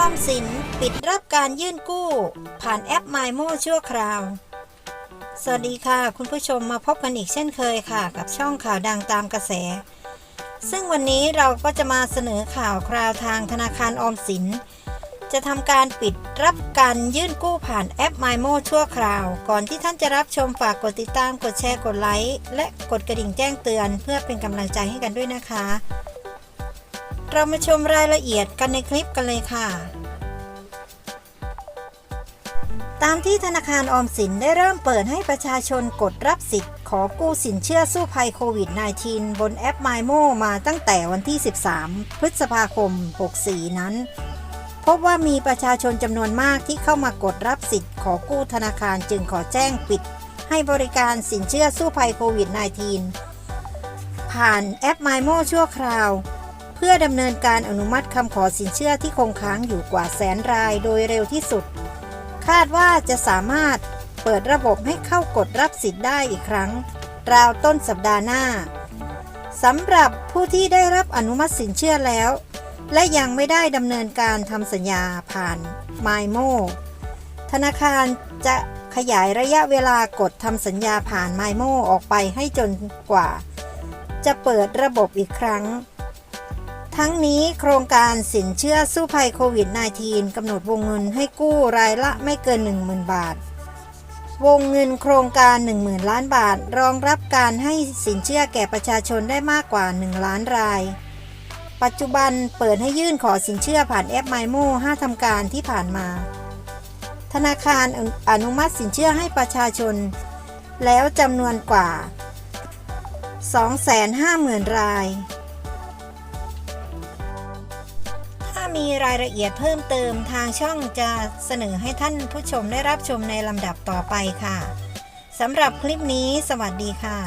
ออมสินปิดรับการยื่นกู้ ผ่านแอป m y m o ชั่วคราว สวัสดีค่ะ คุณผู้ชมมาพบกันอีกเช่นเคยค่ะ กับช่องข่าวดังตามกระแส ซึ่งวันนี้เราก็จะมาเสนอข่าวคราวทางธนาคารออมสิน จะทำการปิดรับการยื่นกู้ผ่านแอป m y m o ชั่วคราว ก่อนที่ท่านจะรับชมฝากกดติดตามกดแชร์กดไลค์และกดกระดิ่งแจ้งเตือน เพื่อเป็นกำลังใจให้กันด้วยนะคะ เรามาชมรายละเอียดกันในคลิปกันเลยค่ะ ตามที่ธนาคารออมสินได้เริ่มเปิดให้ประชาชนกดรับสิทธิ์ ขอกู้สินเชื่อสู้ภัยโควิด -19 บนแอป MyMo มาตั้งแต่วันที่ 13 พฤษภาคม 64 นั้น พบว่ามีประชาชนจำนวนมากที่เข้ามากดรับสิทธิ์ขอกู้ธนาคารจึงขอแจ้งปิด ให้บริการสินเชื่อสู้ภัยโควิด -19 ผ่านแอป MyMo ชั่วคราว พื่อดำเนินการอนุมัติคำขอสินเชื่อที่คงค้างอยู่กว่าแสนรายโดยเร็วที่สุด คาดว่าจะสามารถเปิดระบบให้เข้ากดรับสิทธิ์ได้อีกครั้ง ราวต้นสัปดาห์หน้าสำหรับผู้ที่ได้รับอนุมัติสินเชื่อแล้ว และยังไม่ได้ดำเนินการทำสัญญาผ่าน MyMo ธนาคารจะขยายระยะเวลากดทำสัญญาผ่าน MyMo ออกไปให้จนกว่า จะเปิดระบบอีกครั้ง ทั้งนี้โครงการสินเชื่อสู้ภัยโควิด -19 กำหนดวงเงินให้กู้รายละไม่เกิน 10,000 บาท วงเงินโครงการ 10,000 ล้านบาท รองรับการให้สินเชื่อแก่ประชาชนได้มากกว่า 1 ล้านราย ปัจจุบันเปิดให้ยื่นขอสินเชื่อผ่านแอป MyMo 5ทำการที่ผ่านมา ธนาคารอนุมัติสินเชื่อให้ประชาชน แล้วจำนวนกว่า 250,000 ราย มีรายละเอียดเพิ่มเติมทางช่องจะเสนอให้ท่านผู้ชมได้รับชมในลำดับต่อไปค่ะสำหรับคลิปนี้สวัสดีค่ะ